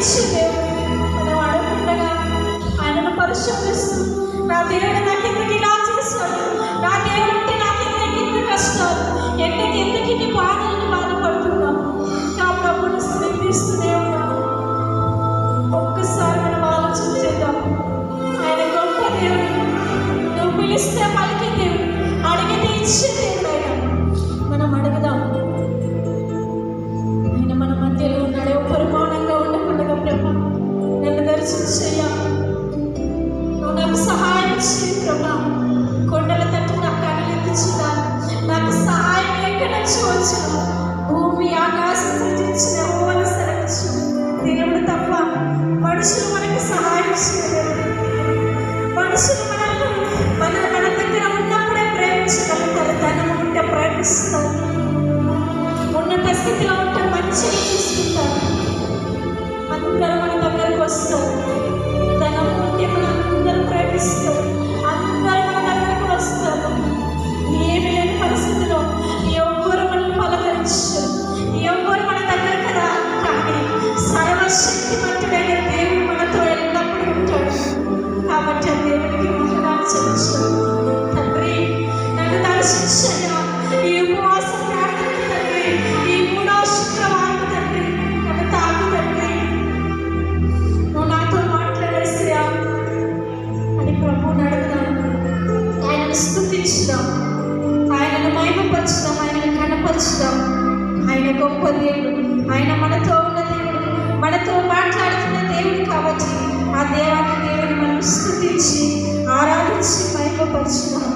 ఇచ్చు ఆయనను పరిశోధిస్తూ నా దేవుడు నాకు ఎందుకు ఇలా నా దేవుడు అంటే నాకు ఎందుకు ఎందుకు కష్టాలు ఎందుకు ఎందుకు ఇన్ని ఒక్కసారి మనం ఆలోచన చేద్దాం. ఆయన నువ్వు పిలిస్తే పలికి దేవుడు. అడిగితే ఇచ్చే దేవుడు. దేవుడు తప్ప మనుషులు మనకు సహాయం చేయలేదు ఆయన గొప్ప దేవుడు ఆయన మనతో ఉన్న దేవుడు మనతో మాట్లాడుతున్న దేవుడు I'm sorry.